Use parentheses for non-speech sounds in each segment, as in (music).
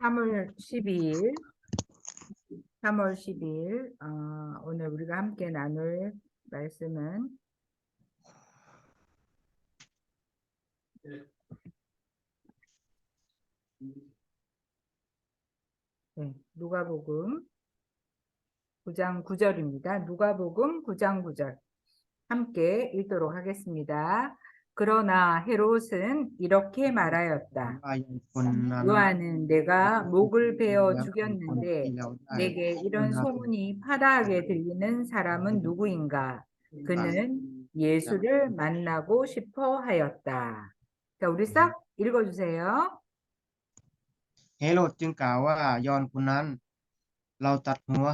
3월 12일, 3월 10일, 어, 오늘 우리가 함께 나눌 말씀은 네, 누가복음 9장 9절입니다. 누가복음 9장 9절 함께 읽도록 하겠습니다. 그러나 헤롯은 이렇게 말하였다. ว่ายังคนนั้น 요한은 내가 목을 베어 ยังคน 죽였는데 ที่เราได้ 내게 이런 소문이 파다하게 들리는 사람은 누구인가? 그는 예수를 만나고 싶어 하였다. 자, 우리 싹 읽어주세요. เฮโรดจึงกล่าวว่ายอนคนนั้น เราตัดหัว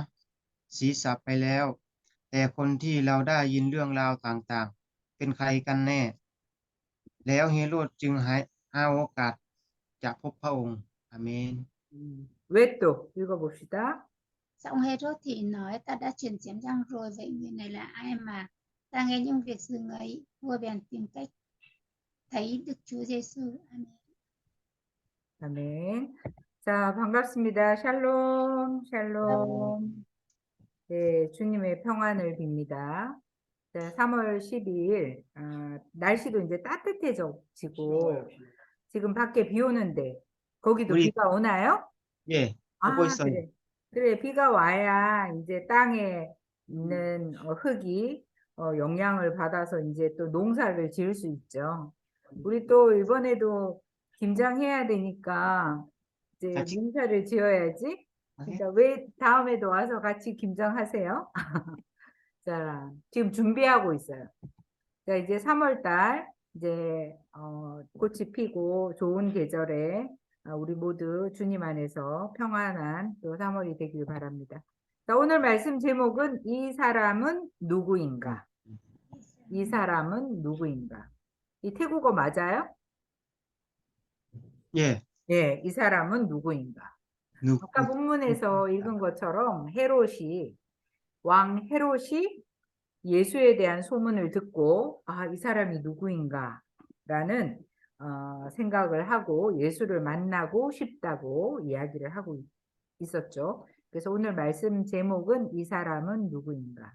ศีรษะไปแล้ว แต่คนที่เราได้ยินเรื่องราวต่างๆ เป็นใครกันแน่ แล้วเฮโรดจึงหาหาโอกาสจะพบพระองค์ อาเมน 왜 또 읽어봅시다. Xong Herod thì nói ta đã truyền chém răng rồi vậy người này là ai mà ta nghe những việc dừng ấy vua bèn tìm cách thấy Đức Chúa Giêsu Amen. 아멘. 자, 반갑습니다. 샬롬, 샬롬. 네, 주님의 평안을 빕니다. 자, 3월 12일, 아, 날씨도 이제 따뜻해지고, 지금 밖에 비 오는데, 거기도 우리- 비가 오나요? เย่ 아, 오고 있어요. 그래. 그래, 비가 와야 이제 땅에 있는 어, 흙이 어, 영향을 받아서 이제 또 농사를 지을 수 있죠. 우리 또 이번에도 김장해야 되니까 이제 같이. 농사를 지어야지. 그러니까 왜 다음에도 와서 같이 김장하세요? (laughs) 자, 지금 준비하고 있어요. 자, 이제 3월달 이제 어, 꽃이 피고 좋은 계절에 아, 우리 모두 주님 안에서 평안한 또 3월이 되길 바랍니다. 자, 오늘 말씀 제목은 이 사람은 누구인가? 이 사람은 누구인가? 이 태국어 맞아요? 예. 예, 이 사람은 누구인가? 누구? 아까 본문에서 읽은 것처럼 헤롯이 왕 헤롯이 예수에 대한 소문을 듣고 아, 이 사람이 누구인가 라는 어, 생각을 하고 예수를 만나고 싶다고 이야기를 하고 있- 있었죠. 그래서 오늘 말씀 제목은 이 사람은 누구인가?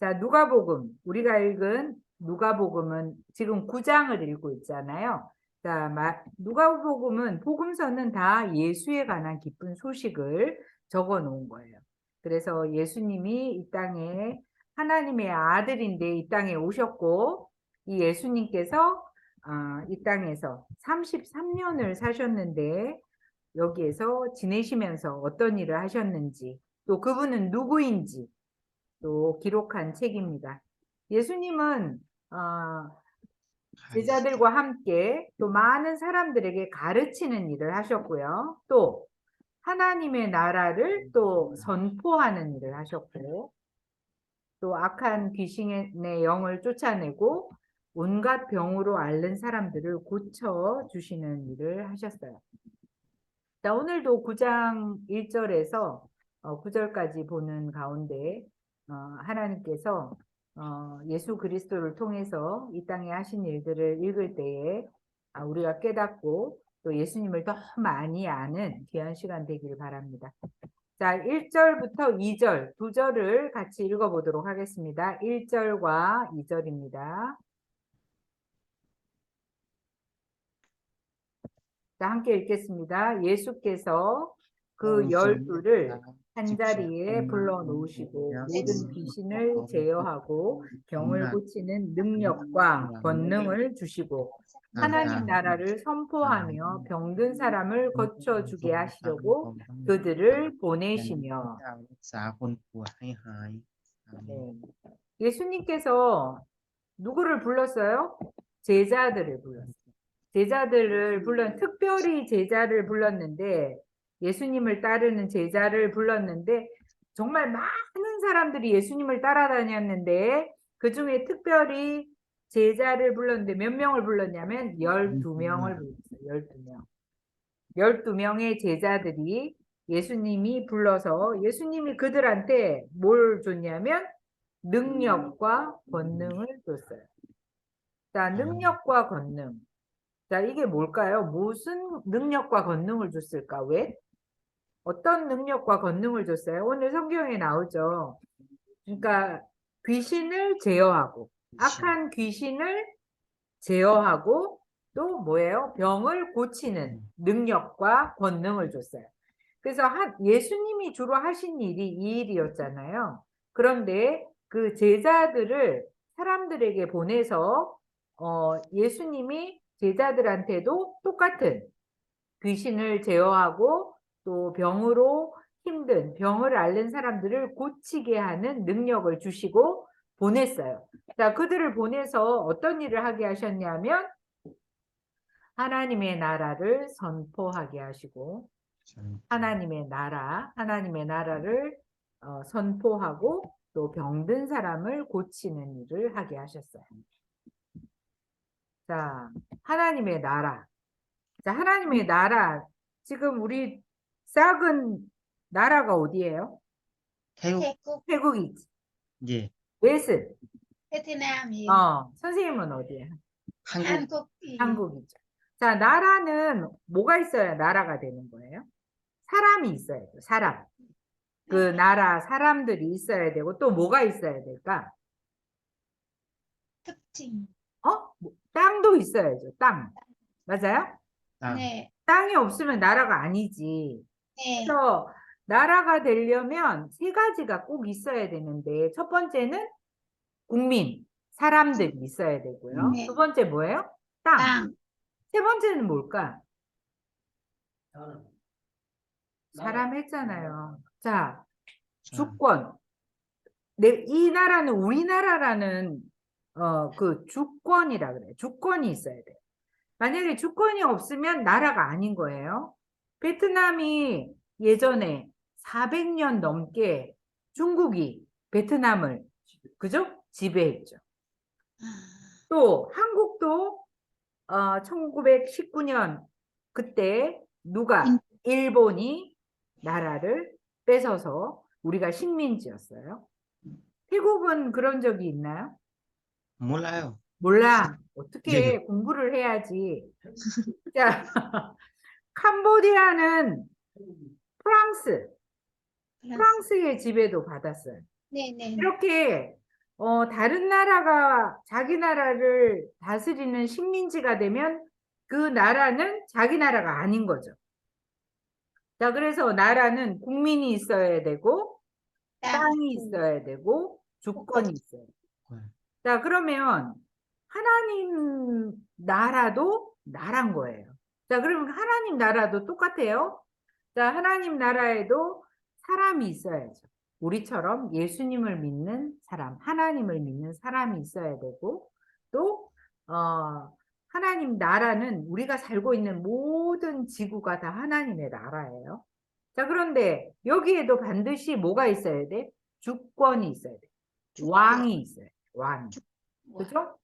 자, 누가복음 우리가 읽은 누가복음은 지금 9장을 읽고 있잖아요. 자, 마- 누가복음은 복음서는 다 예수에 관한 기쁜 소식을 적어 놓은 거예요. 그래서 예수님이 이 땅에 하나님의 아들인데 이 땅에 오셨고 이 예수님께서 아, 이 땅에서 33년을 사셨는데 여기에서 지내시면서 어떤 일을 하셨는지 또 그분은 누구인지 또 기록한 책입니다. 예수님은 어, 제자들과 함께 또 많은 사람들에게 가르치는 일을 하셨고요. 또 하나님의 나라를 또 선포하는 일을 하셨고 또 악한 귀신의 영을 쫓아내고 온갖 병으로 앓는 사람들을 고쳐 주시는 일을 하셨어요. 자, 오늘도 9장 1절에서 9절까지 보는 가운데 어, 하나님께서 어, 예수 그리스도를 통해서 이 땅에 하신 일들을 읽을 때에 아, 우리가 깨닫고 또 예수님을 더 많이 아는 귀한 시간 되기를 바랍니다. 자, 1절부터 2절, 두 절을 같이 읽어보도록 하겠습니다. 1절과 2절입니다. 자, 함께 읽겠습니다. 예수께서 그 열두를 한 자리에 불러 놓으시고 모든 귀신을 제어하고 병을 고치는 능력과 권능을 주시고 하나님 아, 나라를 선포하며 아, 병든 사람을 음, 고쳐주게 음, 하시려고 음, 그들을 보내시며 네. 예수님께서 누구를 불렀어요? 제자들을 불렀어요. 제자들을 불렀 특별히 제자를 불렀는데 예수님을 따르는 제자를 불렀는데 정말 많은 사람들이 예수님을 따라다녔는데 그 중에 특별히 제자를 불렀는데 몇 명을 불렀냐면 12명을 불렀어요. 12명. 12명의 제자들이 예수님이 불러서 예수님이 그들한테 뭘 줬냐면 능력과 권능을 줬어요. 자, 능력과 권능. 자, 이게 뭘까요? 무슨 능력과 권능을 줬을까? 왜? 어떤 능력과 권능을 줬어요? 오늘 성경에 나오죠. 그러니까 귀신을 제어하고 악한 귀신을 제어하고 또 뭐예요? 병을 고치는 능력과 권능을 줬어요. 그래서 한, 예수님이 주로 하신 일이 이 일이었잖아요. 그런데 그 제자들을 사람들에게 보내서 어, 예수님이 제자들한테도 똑같은 귀신을 제어하고 또 병으로 힘든 병을 앓는 사람들을 고치게 하는 능력을 주시고 보냈어요. 자, 그들을 보내서 어떤 일을 하게 하셨냐면 하나님의 나라를 선포하게 하시고 하나님의 나라, 하나님의 나라를 어, 선포하고 또 병든 사람을 고치는 일을 하게 하셨어요. 자, 하나님의 나라. 자, 하나님의 나라. 지금 우리 싹은 나라가 어디예요? 태국 태국, 태국이지. 예 웨스. 베트남이 어, 선생님은 어디예요? 한국 한국이 한국이죠. 자, 나라는 뭐가 있어야 나라가 되는 거예요? 사람이 있어야 돼요. 사람. 그 나라 사람들이 있어야 되고 또 뭐가 있어야 될까? 특징. 어? 뭐, 땅도 있어야죠. 땅. 맞아요? 땅 네, 땅이 없으면 나라가 아니지. 네, 그래서 나라가 되려면 세 가지가 꼭 있어야 되는데 첫 번째는 국민, 사람들이 있어야 되고요. 네. 두 번째 뭐예요? 땅. 땅, 세 번째는 뭘까? 사람 했잖아요. 자, 자, 주권. 내, 이 나라는 우리나라라는 어, 그 주권이라 그래. 주권이 있어야 돼. 만약에 주권이 없으면 나라가 아닌 거예요. 베트남이 예전에 400년 넘게 중국이 베트남을 그죠? 지배했죠. 아, 또 한국도 어, 1919년 그때 누가 인- 일본이 나라를 뺏어서 우리가 식민지였어요. 태국은 그런 적이 있나요? 몰라요 몰라. 어떻게 네. 공부를 해야지. (laughs) 자, (laughs) 캄보디아는 프랑스, 프랑스. 프랑스의 지배도 받았어요. 네, 네, 이렇게 어, 다른 나라가 자기 나라를 다스리는 식민지가 되면 그 나라는 자기 나라가 아닌 거죠. 자, 그래서 나라는 국민이 있어야 되고 땅, 땅이 있어야 되고 주권이 있어야. 네. 자, 그러면 하나님 나라도 나란 거예요. 자, 그러면 하나님 나라도 똑같아요. 자, 하나님 나라에도 사람이 있어야죠. 우리처럼 예수님을 믿는 사람, 하나님을 믿는 사람이 있어야 되고, 또, 어, 하나님 나라는 우리가 살고 있는 모든 지구가 다 하나님의 나라예요. 자, 그런데 여기에도 반드시 뭐가 있어야 돼? 주권이 있어야 돼. 주권. 왕이 있어야 돼. 왕. 와, 그죠?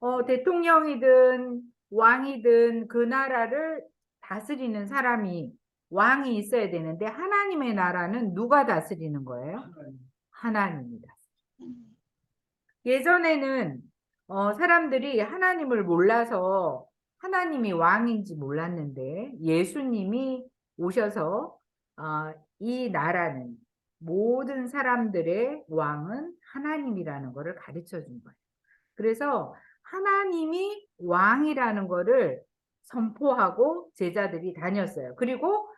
어, 대통령이든 왕이든 그 나라를 다스리는 사람이 왕이 있어야 되는데 하나님의 나라는 누가 다스리는 거예요? 하나님이다. 음, 예전에는 어, 사람들이 하나님을 몰라서 하나님이 왕인지 몰랐는데 예수님이 오셔서 어, 이 나라는 모든 사람들의 왕은 하나님이라는 것을 가르쳐 준 거예요. 그래서 하나님이 왕이라는 것을 선포하고 제자들이 다녔어요. 그리고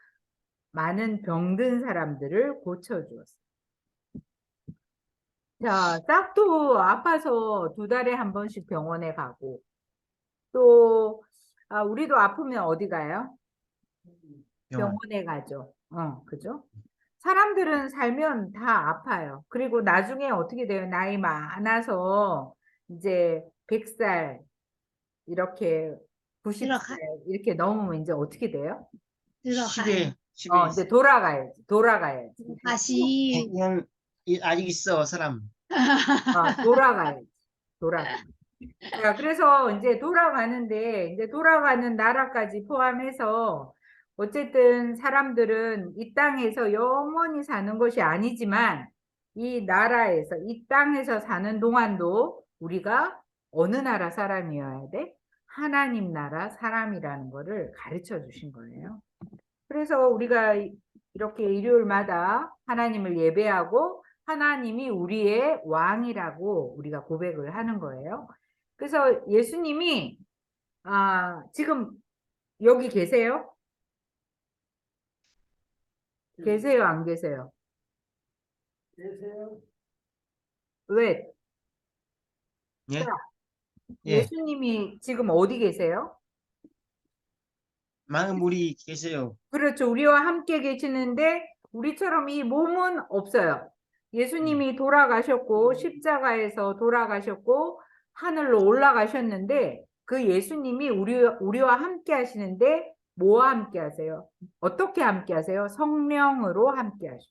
많은 병든 사람들을 고쳐 주었어요. 자, 싹도 아파서 두 달에 한 번씩 병원에 가고, 또, 아, 우리도 아프면 어디 가요? 병원 병원에 가죠. 어, 그죠? 사람들은 살면 다 아파요. 그리고 나중에 어떻게 돼요? 나이 많아서 이제 100살, 이렇게 90살, 이렇게 넘으면 이제 어떻게 돼요? 들어가요. 집에 어, 이제 돌아가야지. 돌아가야지. 다시 100년 이- 아직 있어 사람 어, 돌아가야지. 돌아가. 자, 그래서 이제 돌아가는데, 이제 돌아가는 나라까지 포함해서, 어쨌든 사람들은 이 땅에서 영원히 사는 것이 아니지만, 이 나라에서, 이 땅에서 사는 동안도 우리가 어느 나라 사람이어야 돼? 하나님 나라 사람이라는 거를 가르쳐 주신 거예요. 그래서 우리가 이- 이렇게 일요일마다 하나님을 예배하고 하나님이 우리의 왕이라고 우리가 고백을 하는 거예요. 그래서 예수님이 아, 지금 여기 계세요? 계세요, 안 계세요? 계세요? 왜? 예? 자, 예, 예수님이 지금 어디 계세요? 많은 분이 계세요. 그렇죠. 우리와 함께 계시는데 우리처럼 이 몸은 없어요. 예수님이 돌아가셨고 십자가에서 돌아가셨고 하늘로 올라가셨는데 그 예수님이 우리 우리와 함께 하시는데 뭐와 함께 하세요? 어떻게 함께 하세요? 성령으로 함께 하셔.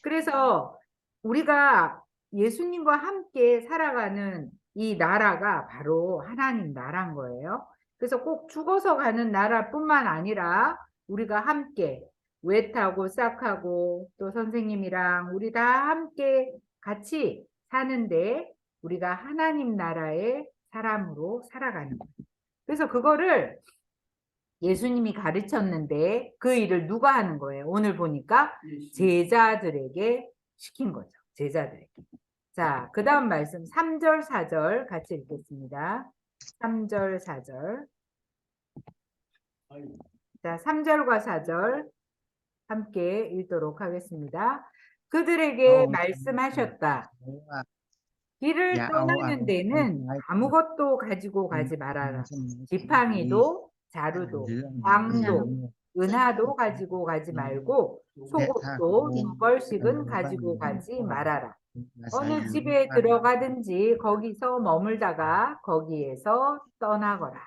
그래서 우리가 예수님과 함께 살아가는 이 나라가 바로 하나님 나라인 거예요. 그래서 꼭 죽어서 가는 나라뿐만 아니라 우리가 함께 외타고 싹하고 또 선생님이랑 우리 다 함께 같이 사는데 우리가 하나님 나라의 사람으로 살아가는 거예요. 그래서 그거를 예수님이 가르쳤는데 그 일을 누가 하는 거예요? 오늘 보니까 제자들에게 시킨 거죠. 제자들에게. 자, 그 다음 말씀 3절, 4절 같이 읽겠습니다. 3절, 4절. 자, 3절과 4절 함께 읽도록 하겠습니다. 그들에게 어, 말씀하셨다. 와, 길을 야, 떠나는 데는 아무것도 가지고 가지 말아라. 지팡이도 자루도 빵도 은하도 가지고 가지 말고 속옷도 두 벌씩은 가지고 가지 말아라. 어느 집에 들어가든지 거기서 머물다가 거기에서 떠나거라.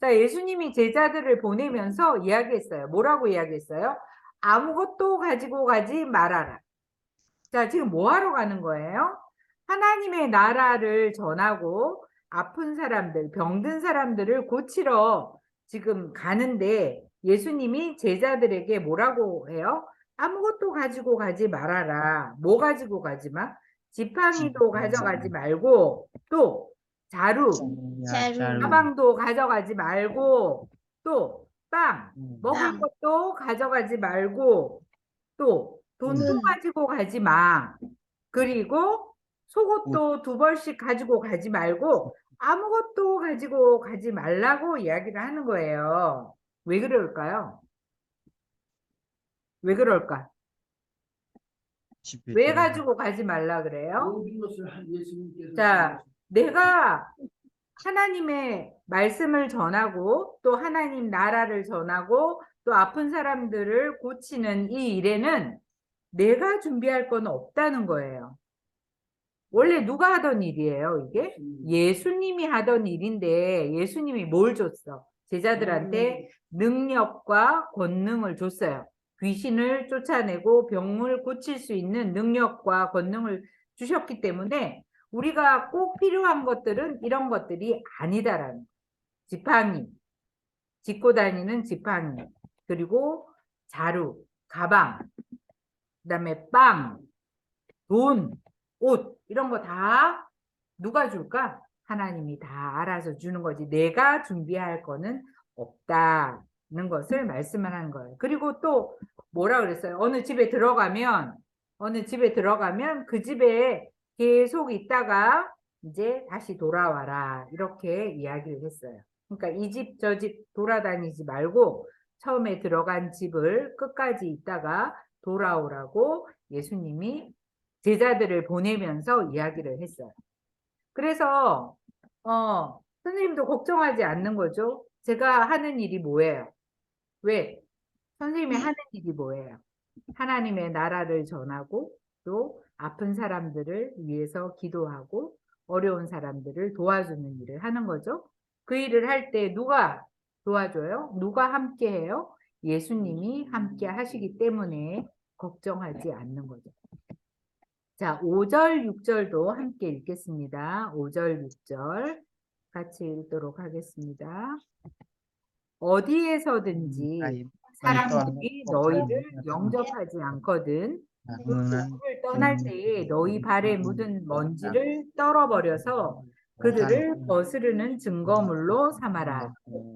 자, 예수님이 제자들을 보내면서 이야기했어요. 뭐라고 이야기했어요? 아무것도 가지고 가지 말아라. 자, 지금 뭐 하러 가는 거예요? 하나님의 나라를 전하고 아픈 사람들, 병든 사람들을 고치러 지금 가는데 예수님이 제자들에게 뭐라고 해요? 아무것도 가지고 가지 말아라. 뭐 가지고 가지 마? 지팡이도 지팡이. 가져가지 말고 또 자루, 자루. 가방도 가져가지 말고 또 빵, 먹을 빵. 것도 가져가지 말고 또 돈도 음. 가지고 가지 마. 그리고 속옷도 두 벌씩 가지고 가지 말고 아무것도 가지고 가지 말라고 이야기를 하는 거예요. 왜 그럴까요? 왜 그럴까? 왜 가지고 가지 말라 그래요? 모든 것을 한 예수님께서 자, 내가 하나님의 말씀을 전하고 또 하나님 나라를 전하고 또 아픈 사람들을 고치는 이 일에는 내가 준비할 건 없다는 거예요. 원래 누가 하던 일이에요, 이게? 예수님이 하던 일인데 예수님이 뭘 줬어? 제자들한테 능력과 권능을 줬어요. 귀신을 쫓아내고 병을 고칠 수 있는 능력과 권능을 주셨기 때문에 우리가 꼭 필요한 것들은 이런 것들이 아니다라는. 지팡이, 짚고 다니는 지팡이, 그리고 자루, 가방, 그다음에 빵, 돈, 옷 이런 거 다 누가 줄까? 하나님이 다 알아서 주는 거지. 내가 준비할 거는 없다 는 것을 말씀을 하는 거예요. 그리고 또 뭐라 그랬어요? 어느 집에 들어가면 어느 집에 들어가면 그 집에 계속 있다가 이제 다시 돌아와라. 이렇게 이야기를 했어요. 그러니까 이 집 저 집 돌아다니지 말고 처음에 들어간 집을 끝까지 있다가 돌아오라고 예수님이 제자들을 보내면서 이야기를 했어요. 그래서 어, 선생님도 걱정하지 않는 거죠. 제가 하는 일이 뭐예요? 왜? 선생님이 하는 일이 뭐예요? 하나님의 나라를 전하고 또 아픈 사람들을 위해서 기도하고 어려운 사람들을 도와주는 일을 하는 거죠. 그 일을 할 때 누가 도와줘요? 누가 함께 해요? 예수님이 함께 하시기 때문에 걱정하지 않는 거죠. 자, 5절, 6절도 함께 읽겠습니다. 5절, 6절 같이 읽도록 하겠습니다. 어디에서든지 사람들이 너희를 영접하지 않거든. 음, 물을 떠날 때에 너희 발에 묻은 먼지를 떨어버려서 그들을 거스르는 증거물로 삼아라.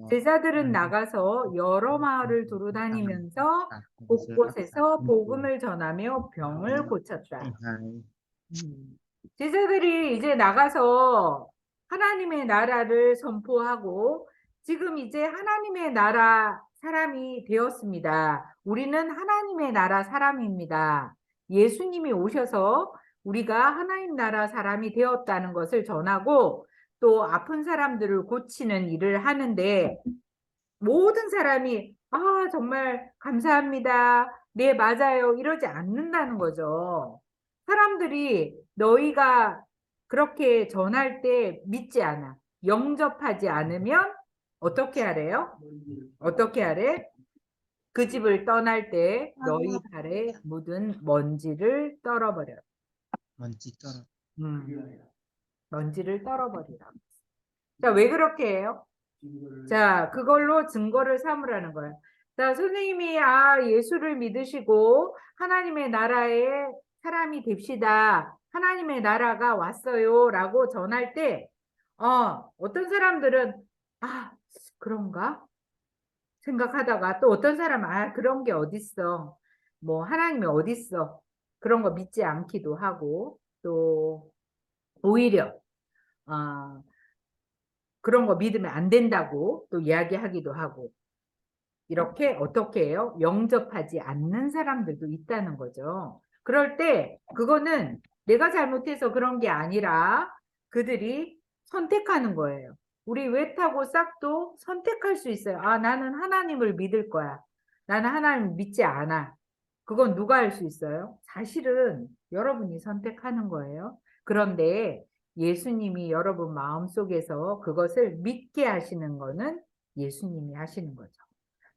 제자들은 나가서 여러 마을을 두루 다니면서 곳곳에서 복음을 전하며 병을 고쳤다. 음. 제자들이 이제 나가서 하나님의 나라를 선포하고 지금 이제 하나님의 나라 사람이 되었습니다. 우리는 하나님의 나라 사람입니다. 예수님이 오셔서 우리가 하나님 나라 사람이 되었다는 것을 전하고 또 아픈 사람들을 고치는 일을 하는데 모든 사람이 아, 정말 감사합니다. 네, 맞아요. 이러지 않는다는 거죠. 사람들이 너희가 그렇게 전할 때 믿지 않아. 영접하지 않으면 어떻게 하래요? 어떻게 하래? 그 집을 떠날 때 너희 발에 묻은 먼지를 떨어버려. 먼지 떨어. 음, 먼지를 떨어버리라. 자, 왜 그렇게 해요? 자, 그걸로 증거를 삼으라는 거예요. 자, 선생님이 아, 예수를 믿으시고 하나님의 나라의 사람이 됩시다. 하나님의 나라가 왔어요 라고 전할 때 어, 어떤 사람들은 아, 그런가? 생각하다가 또 어떤 사람은 아, 그런 게 어딨어. 뭐 하나님이 어딨어. 그런 거 믿지 않기도 하고 또 오히려 아, 그런 거 믿으면 안 된다고 또 이야기하기도 하고 이렇게 어떻게 해요? 영접하지 않는 사람들도 있다는 거죠. 그럴 때 그거는 내가 잘못해서 그런 게 아니라 그들이 선택하는 거예요. 우리 외타고 싹도 선택할 수 있어요. 아, 나는 하나님을 믿을 거야. 나는 하나님 믿지 않아. 그건 누가 할 수 있어요? 사실은 여러분이 선택하는 거예요. 그런데 예수님이 여러분 마음속에서 그것을 믿게 하시는 거는 예수님이 하시는 거죠.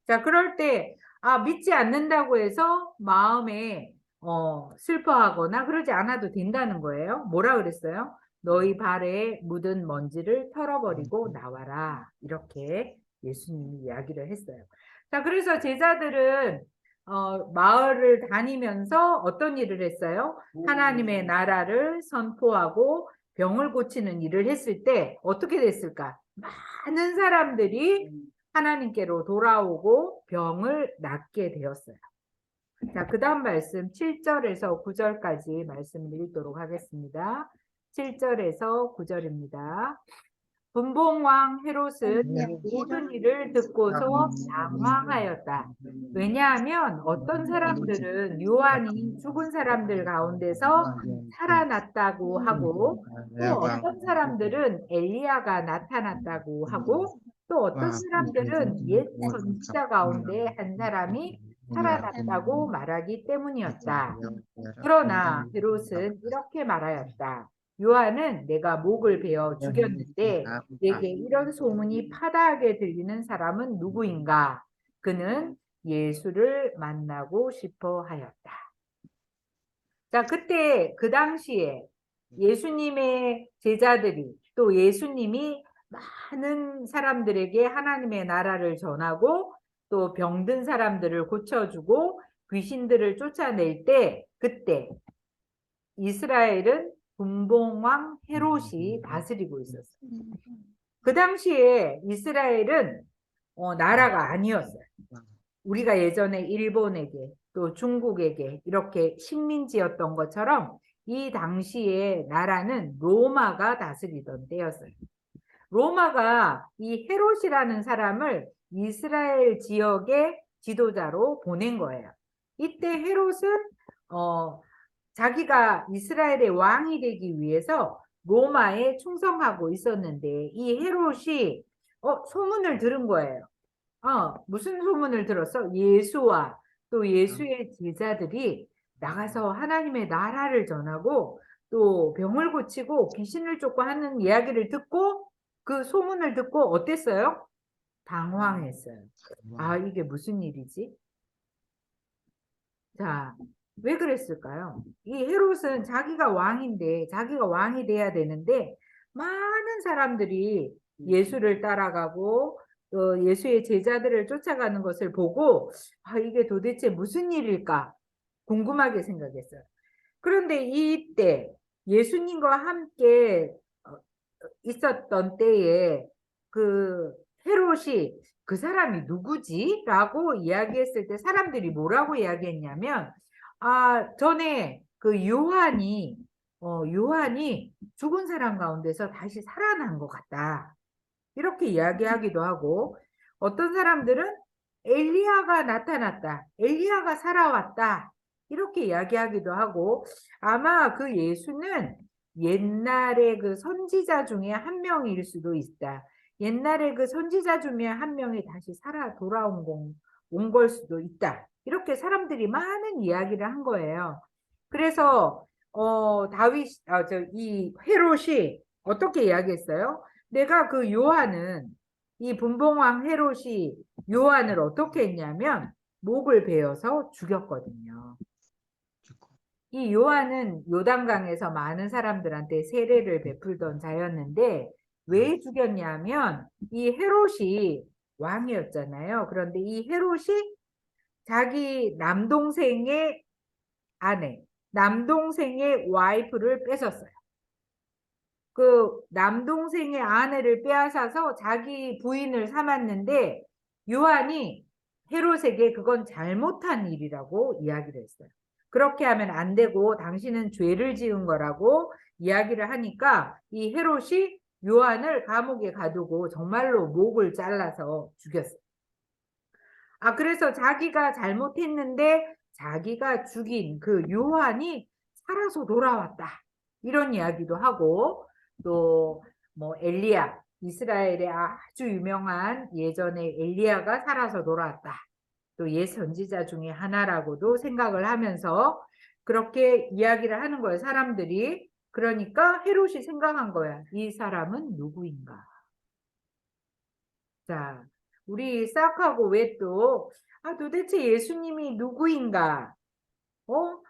자, 그럴 때, 아, 믿지 않는다고 해서 마음에, 어, 슬퍼하거나 그러지 않아도 된다는 거예요. 뭐라 그랬어요? 너희 발에 묻은 먼지를 털어버리고 나와라. 이렇게 예수님이 이야기를 했어요. 자, 그래서 제자들은, 어, 마을을 다니면서 어떤 일을 했어요? 하나님의 나라를 선포하고 병을 고치는 일을 했을 때 어떻게 됐을까? 많은 사람들이 하나님께로 돌아오고 병을 낫게 되었어요. 자, 그 다음 말씀 7절에서 9절까지 말씀을 읽도록 하겠습니다. 7절에서 9절입니다. 분봉왕 헤롯은 모든 일을 듣고서 당황하였다. 왜냐하면 어떤 사람들은 요한이 죽은 사람들 가운데서 살아났다고 하고 또 어떤 사람들은 엘리야가 나타났다고 하고 또 어떤 사람들은 옛 선지자 가운데 한 사람이 살아났다고 말하기 때문이었다. 그러나 헤롯은 이렇게 말하였다. 요한은 내가 목을 베어 죽였는데 내게 이런 소문이 파다하게 들리는 사람은 누구인가? 그는 예수를 만나고 싶어 하였다. 자, 그때 그 당시에 예수님의 제자들이 또 예수님이 많은 사람들에게 하나님의 나라를 전하고 또 병든 사람들을 고쳐주고 귀신들을 쫓아낼 때 그때 이스라엘은 분봉왕 헤롯이 다스리고 있었어요. 그 당시에 이스라엘은 어, 나라가 아니었어요. 우리가 예전에 일본에게 또 중국에게 이렇게 식민지였던 것처럼 이 당시에 나라는 로마가 다스리던 때였어요. 로마가 이 헤롯이라는 사람을 이스라엘 지역의 지도자로 보낸 거예요. 이때 헤롯은 어, 자기가 이스라엘의 왕이 되기 위해서 로마에 충성하고 있었는데 이 헤롯이 어, 소문을 들은 거예요. 어, 무슨 소문을 들었어? 예수와 또 예수의 제자들이 나가서 하나님의 나라를 전하고 또 병을 고치고 귀신을 쫓고 하는 이야기를 듣고 그 소문을 듣고 어땠어요? 당황했어요. 아, 이게 무슨 일이지? 자, 왜 그랬을까요? 이 헤롯은 자기가 왕인데, 자기가 왕이 돼야 되는데, 많은 사람들이 예수를 따라가고, 또 예수의 제자들을 쫓아가는 것을 보고, 아, 이게 도대체 무슨 일일까? 궁금하게 생각했어요. 그런데 이때 예수님과 함께 어, 있었던 때에 그 헤롯이 그 사람이 누구지? 라고 이야기했을 때 사람들이 뭐라고 이야기했냐면 아 전에 그 요한이 어 요한이 죽은 사람 가운데서 다시 살아난 것 같다. 이렇게 이야기하기도 하고 어떤 사람들은 엘리야가 나타났다. 엘리야가 살아왔다. 이렇게 이야기하기도 하고 아마 그 예수는 옛날에 그 선지자 중에 한 명일 수도 있다. 옛날에 그 선지자 중에 한 명이 다시 살아 돌아온 공, 온걸 수도 있다. 이렇게 사람들이 많은 이야기를 한 거예요. 그래서 어 다윗 아 저이 헤롯이 어떻게 이야기했어요? 내가 그 요한은 이 분봉왕 헤롯이 요한을 어떻게 했냐면 목을 베어서 죽였거든요. 이 요한은 요단강에서 많은 사람들한테 세례를 베풀던 자였는데 왜 죽였냐면 이 헤롯이 왕이었잖아요. 그런데 이 헤롯이 자기 남동생의 아내, 남동생의 와이프를 뺏었어요. 그 남동생의 아내를 빼앗아서 자기 부인을 삼았는데 요한이 헤롯에게 그건 잘못한 일이라고 이야기를 했어요. 그렇게 하면 안 되고 당신은 죄를 지은 거라고 이야기를 하니까 이 헤롯이 요한을 감옥에 가두고 정말로 목을 잘라서 죽였어요. 아, 그래서 자기가 잘못했는데 자기가 죽인 그 요한이 살아서 돌아왔다. 이런 이야기도 하고 또 뭐 엘리야, 이스라엘의 아주 유명한 예전에 엘리야가 살아서 돌아왔다. 또옛 선지자 중에 하나라고도 생각을 하면서 그렇게 이야기를 하는 거예요. 사람들이. 그러니까 헤롯이 생각한 거야. 이 사람은 누구인가? 자, 우리 싹하고 왜 또, 아, 도대체 예수님이 누구인가? 어?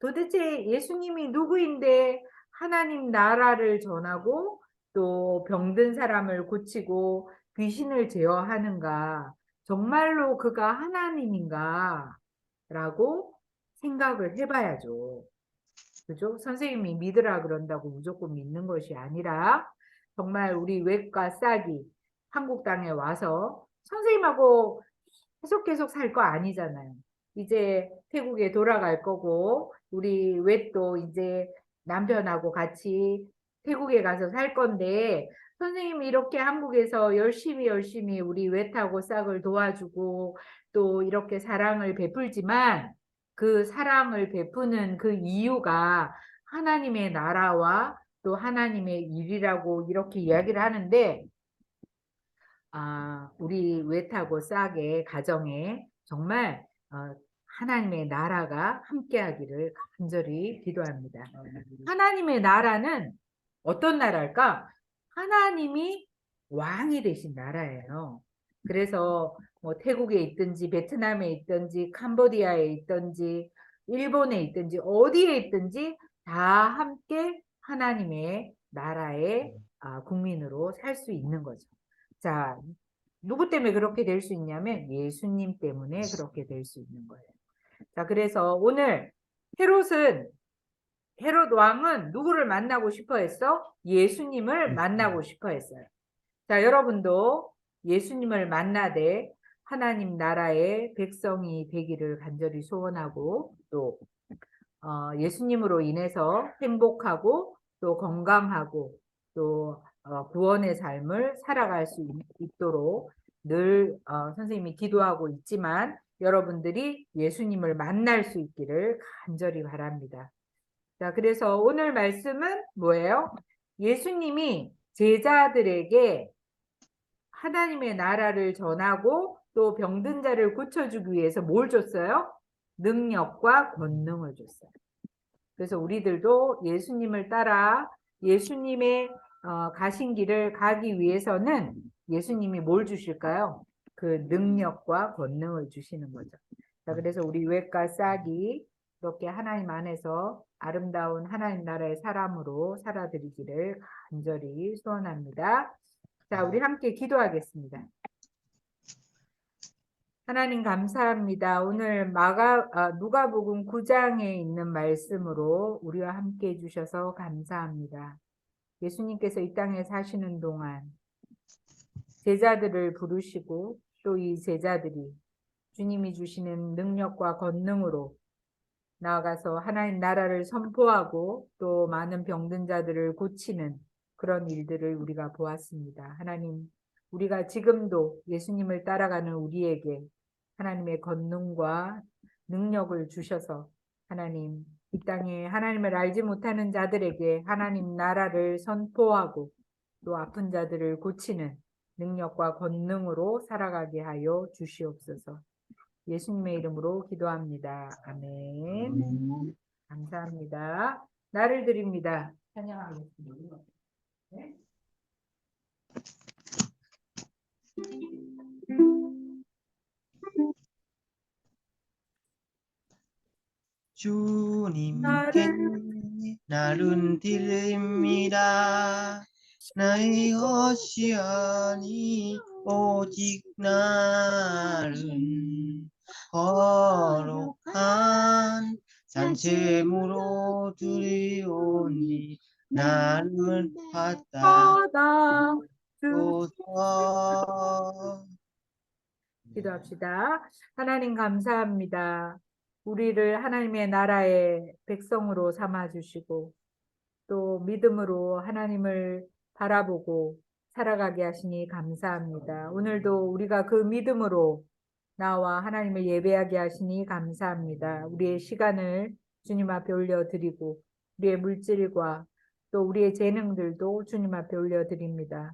도대체 예수님이 누구인데 하나님 나라를 전하고 또 병든 사람을 고치고 귀신을 제어하는가? 정말로 그가 하나님인가? 라고 생각을 해봐야죠. 그죠? 선생님이 믿으라 그런다고 무조건 믿는 것이 아니라 정말 우리 외과 싹이 한국 땅에 와서 선생님하고 계속 계속 살 거 아니잖아요. 이제 태국에 돌아갈 거고 우리 외또 이제 남편하고 같이 태국에 가서 살 건데 선생님이 이렇게 한국에서 열심히 열심히 우리 외타고 싹을 도와주고 또 이렇게 사랑을 베풀지만 그 사랑을 베푸는 그 이유가 하나님의 나라와 또 하나님의 일이라고 이렇게 이야기를 하는데 아, 우리 외타고 싹의 가정에 정말 어, 하나님의 나라가 함께하기를 간절히 기도합니다. 하나님의 나라는 어떤 나라일까? 하나님이 왕이 되신 나라예요. 그래서 뭐 태국에 있든지 베트남에 있든지 캄보디아에 있든지 일본에 있든지 어디에 있든지 다 함께 하나님의 나라의 아, 국민으로 살 수 있는 거죠. 자, 누구 때문에 그렇게 될 수 있냐면 예수님 때문에 그렇게 될 수 있는 거예요. 자, 그래서 오늘 헤롯은 헤롯 왕은 누구를 만나고 싶어 했어? 예수님을 만나고 싶어 했어요. 자, 여러분도 예수님을 만나되 하나님 나라의 백성이 되기를 간절히 소원하고 또 어, 예수님으로 인해서 행복하고 또 건강하고 또 어, 구원의 삶을 살아갈 수 있- 있도록 늘 어, 선생님이 기도하고 있지만 여러분들이 예수님을 만날 수 있기를 간절히 바랍니다. 자, 그래서 오늘 말씀은 뭐예요? 예수님이 제자들에게 하나님의 나라를 전하고 또 병든 자를 고쳐주기 위해서 뭘 줬어요? 능력과 권능을 줬어요. 그래서 우리들도 예수님을 따라 예수님의 어, 가신 길을 가기 위해서는 예수님이 뭘 주실까요? 그 능력과 권능을 주시는 거죠. 자, 그래서 우리 외과 싹이 이렇게 하나님 안에서 아름다운 하나님 나라의 사람으로 살아드리기를 간절히 소원합니다. 자, 우리 함께 기도하겠습니다. 하나님 감사합니다. 오늘 마가 아, 누가복음 9장에 있는 말씀으로 우리와 함께 해 주셔서 감사합니다. 예수님께서 이 땅에 사시는 동안 제자들을 부르시고 또 이 제자들이 주님이 주시는 능력과 권능으로 나아가서 하나님 나라를 선포하고 또 많은 병든 자들을 고치는 그런 일들을 우리가 보았습니다. 하나님, 우리가 지금도 예수님을 따라가는 우리에게 하나님의 권능과 능력을 주셔서 하나님, 이 땅에 하나님을 알지 못하는 자들에게 하나님 나라를 선포하고 또 아픈 자들을 고치는 능력과 권능으로 살아가게 하여 주시옵소서. 예수님의 이름으로 기도합니다. 아멘. 감사합니다. 나를 드립니다. 찬양하겠습니다. 네? 주님께 나를 드립니다. 나의 것이 아니 오직 나는 거룩한 산채무로 드리오니 나를 받아 주소서. 기도합시다. 하나님 감사합니다. 우리를 하나님의 나라의 백성으로 삼아 주시고 또 믿음으로 하나님을 바라보고 살아가게 하시니 감사합니다. 오늘도 우리가 그 믿음으로 나와 하나님을 예배하게 하시니 감사합니다. 우리의 시간을 주님 앞에 올려드리고 우리의 물질과 또 우리의 재능들도 주님 앞에 올려드립니다.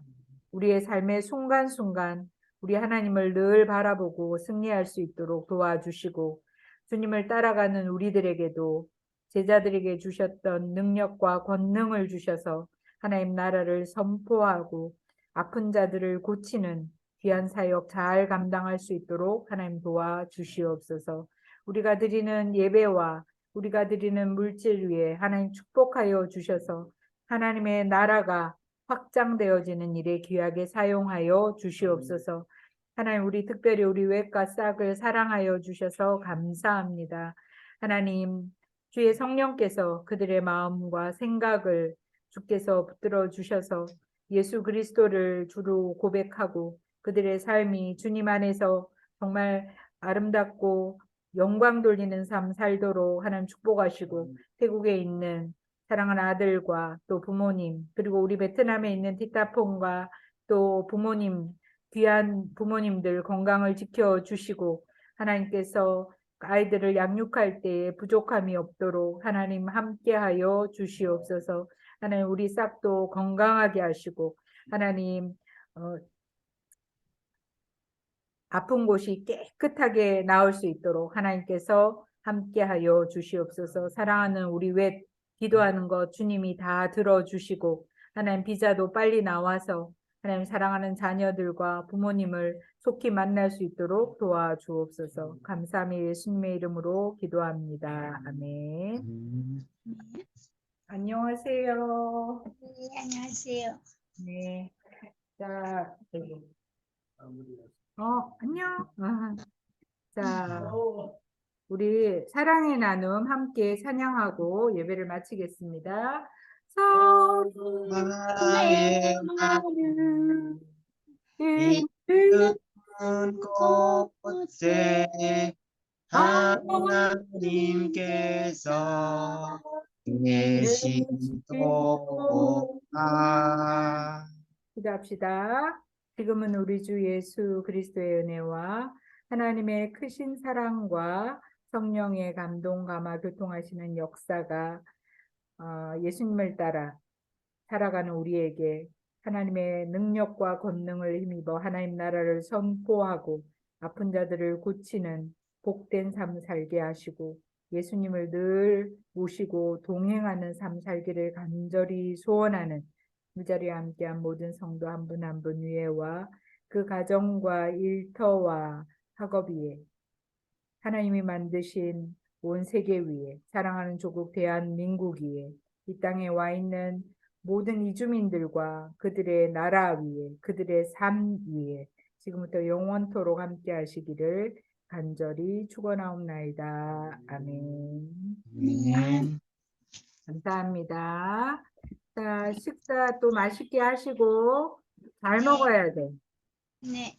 우리의 삶의 순간순간 우리 하나님을 늘 바라보고 승리할 수 있도록 도와주시고 주님을 따라가는 우리들에게도 제자들에게 주셨던 능력과 권능을 주셔서 하나님 나라를 선포하고 아픈 자들을 고치는 귀한 사역 잘 감당할 수 있도록 하나님 도와 주시옵소서. 우리가 드리는 예배와 우리가 드리는 물질 위에 하나님 축복하여 주셔서 하나님의 나라가 확장되어지는 일에 귀하게 사용하여 주시옵소서. 하나님 우리 특별히 우리 외과 싹을 사랑하여 주셔서 감사합니다. 하나님 주의 성령께서 그들의 마음과 생각을 주께서 붙들어 주셔서 예수 그리스도를 주로 고백하고 그들의 삶이 주님 안에서 정말 아름답고 영광 돌리는 삶 살도록 하나님 축복하시고 태국에 있는 사랑하는 아들과 또 부모님 그리고 우리 베트남에 있는 티타폰과 또 부모님 귀한 부모님들 건강을 지켜 주시고 하나님께서 아이들을 양육할 때에 부족함이 없도록 하나님 함께하여 주시옵소서. 하나님 우리 싹도 건강하게 하시고 하나님 어, 아픈 곳이 깨끗하게 나올 수 있도록 하나님께서 함께하여 주시옵소서. 사랑하는 우리 웹 기도하는 것 주님이 다 들어주시고 하나님 비자도 빨리 나와서 하나님 사랑하는 자녀들과 부모님을 속히 만날 수 있도록 도와주옵소서. 감사함이 예수님의 이름으로 기도합니다. 아멘. 안녕하세요. 네, 안녕하세요. 네. 자, 여기. 어, 안녕. 아, (laughs) 자, 우리 사랑의 나눔 함께 찬양하고 예배를 마치겠습니다. 하나님께서 계시도다. 기도합시다. 지금은 우리 주 예수 그리스도의 은혜와 하나님의 크신 사랑과 성령의 감동 감화 교통하시는 역사가 어, 예수님을 따라 살아가는 우리에게 하나님의 능력과 권능을 힘입어 하나님 나라를 선포하고 아픈 자들을 고치는 복된 삶 살게 하시고 예수님을 늘 모시고 동행하는 삶 살기를 간절히 소원하는 이 자리에 함께한 모든 성도 한 분 한 분 위에와 그 가정과 일터와 학업 위에 하나님이 만드신 온 세계 위에 사랑하는 조국 대한민국 위에 이 땅에 와 있는 모든 이주민들과 그들의 나라 위에 그들의 삶 위에 지금부터 영원토록 함께 하시기를 간절히 축원하옵나이다. 아멘. 아멘. 감사합니다. 자, 식사 또 맛있게 하시고 잘 먹어야 돼. 네.